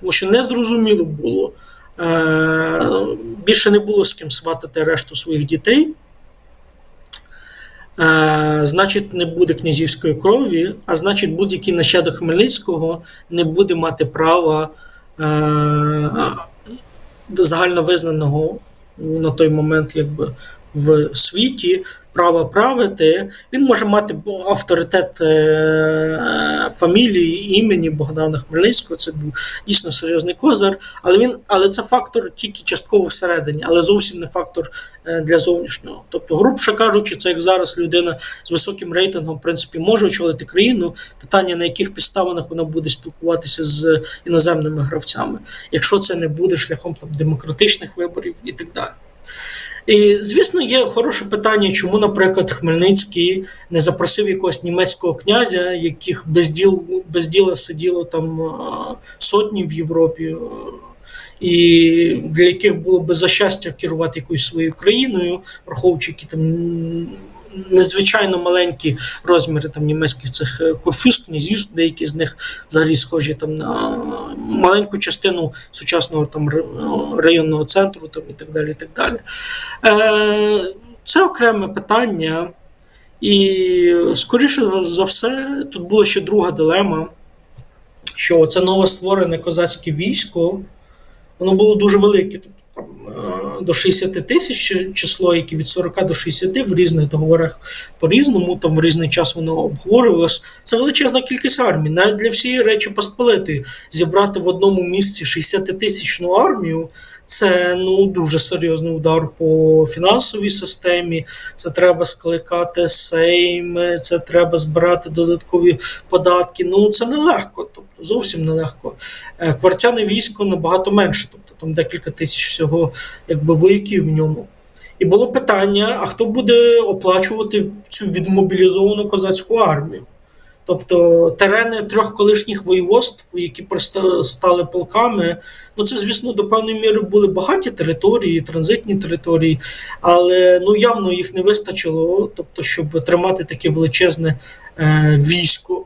тому що незрозуміло було. Е, більше не було з ким сватати решту своїх дітей. Е, значить, не буде князівської крові, а значить, будь-який нащадок Хмельницького не буде мати права е, загальновизнаного на той момент якби, в світі права правити. Він може мати авторитет е, фамілії, імені Богдана Хмельницького. Це був дійсно серйозний козир, але він, але це фактор тільки частково всередині, але зовсім не фактор е, для зовнішнього. Тобто, грубше кажучи, це як зараз людина з високим рейтингом, в принципі, може очолити країну. Питання на яких підставинах вона буде спілкуватися з іноземними гравцями, якщо це не буде шляхом там, демократичних виборів і так далі. І, звісно, є хороше питання, чому, наприклад, Хмельницький не запросив якогось німецького князя, яких без діл без діла сиділо там сотні в Європі, і для яких було би за щастя керувати якоюсь своєю країною, враховуючи які там незвичайно маленькі розміри там німецьких цих корфюз, князів, деякі з них взагалі схожі там на маленьку частину сучасного там районного центру, там і так далі. І так далі. Е, Це окреме питання. І, скоріше за все, тут була ще друга дилема, що це новостворене козацьке військо, воно було дуже велике. До 60 тисяч число, які від 40 до 60 в різних договорах по-різному, там в різний час воно обговорювалось. Це величезна кількість армій. Навіть для всієї речі Посполити зібрати в одному місці 60-тисячну армію. Це ну дуже серйозний удар по фінансовій системі. Це треба скликати сейм, це треба збирати додаткові податки. Ну це нелегко, тобто зовсім нелегко. Квартяне військо набагато менше, тобто там декілька тисяч всього якби вояків в ньому. І було питання: а хто буде оплачувати цю відмобілізовану козацьку армію? Тобто терени трьох колишніх воєводств, які просто стали полками, ну це, звісно, до певної міри були багаті території, транзитні території, але ну явно їх не вистачило, тобто, щоб тримати таке величезне е, військо.